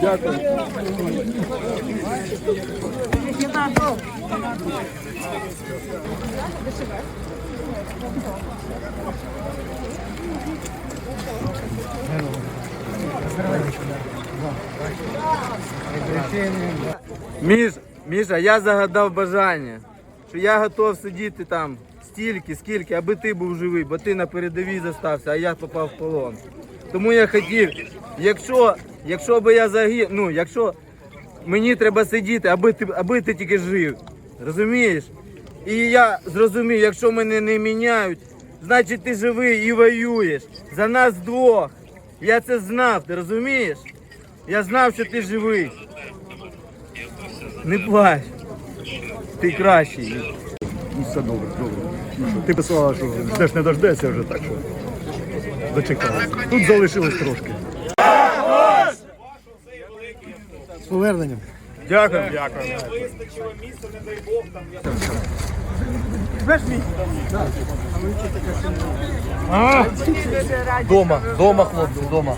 Дякую. Міш, Міша, я загадав бажання, що я готов сидіти там стільки, скільки, аби ти був живий, бо ти на передовій застався, а я попав в полон. Тому я хотів, якщо, якщо би я загинув, ну, якщо мені треба сидіти, аби ти, аби ти тільки жив. Розумієш? І я зрозумів, якщо мене не міняють, значить ти живий і воюєш. За нас двох. Я це знав, ти розумієш? Я знав, що ти живий. Не плач. Ти кращий. Ну, все добре, добре. Ти писала, що ждеш не дождешся вже так, що дочекалася. Тут залишилось трошки. З поверненням. Дякую. Дякую. Вистачило міста, не дай Бог там. Дома, дома, хлопці, дома.